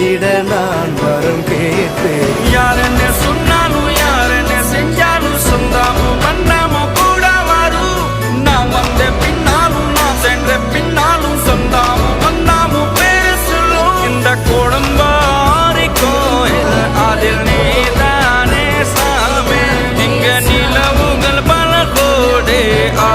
காத்திட நான் வரம் கேட்டு யார் என்ன சொன்னாலும் யார் என்ன செஞ்சாலும் சொந்தாமும் பண்ணாமும் கூட வரும். நான் வந்த பின்னாலும் நான் சென்ற பின்னாலும் சொந்தாமும் பண்ணாமும் பேர சொல்லும். இந்த குடும்பம் அதில் நீதானே சாமே. இங்க நிலவுகள் பல கோடே ஆ